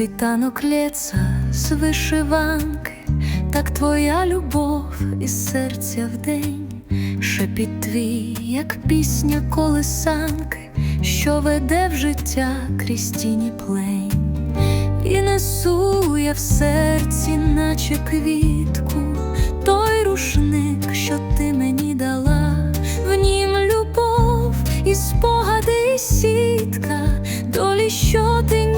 світанок лється з вишиванки, так твоя любов із серця вдень, шепіт твій, як пісня колисанки, що веде в життя крізь тіні плень, і несу я в серці, наче квітку, той рушник, що ти мені дала, в нім любов і спогади, і сітка, долі, що ти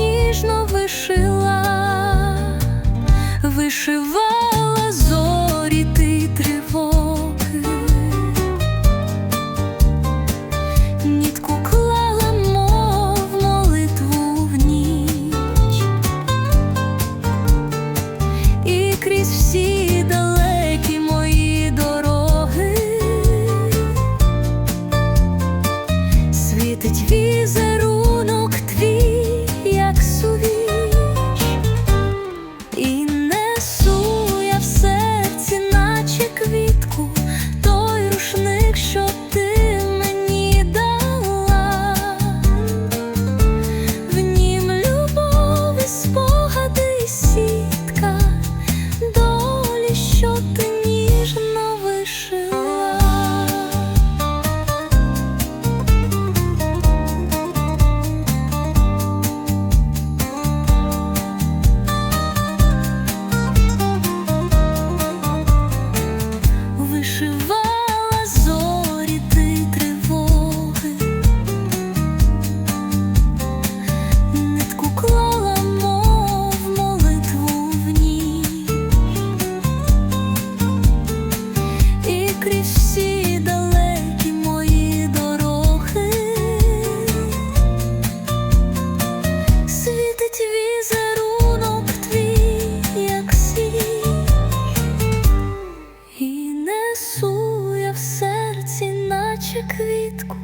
несу я в серці, наче квітку,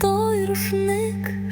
той рушник.